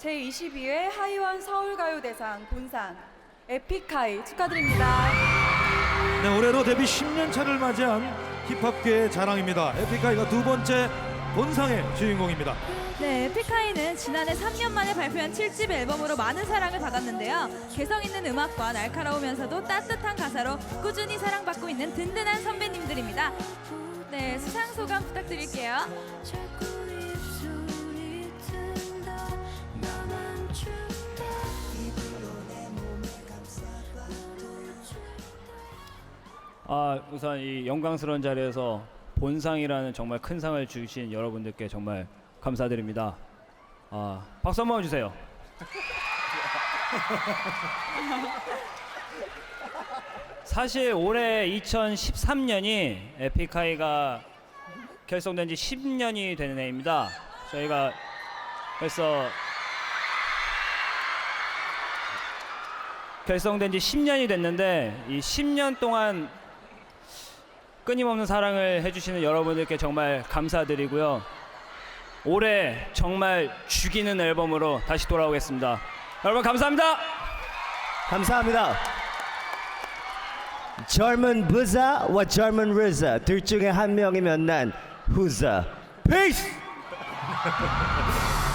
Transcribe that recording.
제22회 하이원 서울가요대상 본상 에픽하이 축하드립니다. 네, 올해로 데뷔 10년 차를 맞이한 힙합계의 자랑입니다. 에픽하이가 두 번째 본상의 주인공입니다. 네, 에픽하이는 지난해 3년 만에 발표한 7집 앨범으로 많은 사랑을 받았는데요. 개성 있는 음악과 날카로우면서도 따뜻한 가사로 꾸준히 사랑받고 있는 든든한 선배님들입니다. 네, 수상 소감 부탁드릴게요. 아 우선 이 영광스러운 자리에서 본상이라는 정말 큰 상을 주신 여러분들께 정말 감사드립니다. 아 박수 한번 주세요. 사실 올해 2013년이 에픽하이가 결성된 지 10년이 되는 해입니다. 저희가 벌써 결성된 지 10년이 됐는데 이 10년 동안 끊임없는 사랑을 해주시는 여러분들께 정말 감사드리고요. 올해 정말 죽이는 앨범으로 다시 돌아오겠습니다. 여러분 감사합니다. 감사합니다. 젊은 부자와 젊은 르자 둘 중에 한 명이면 난 후자. 페이스.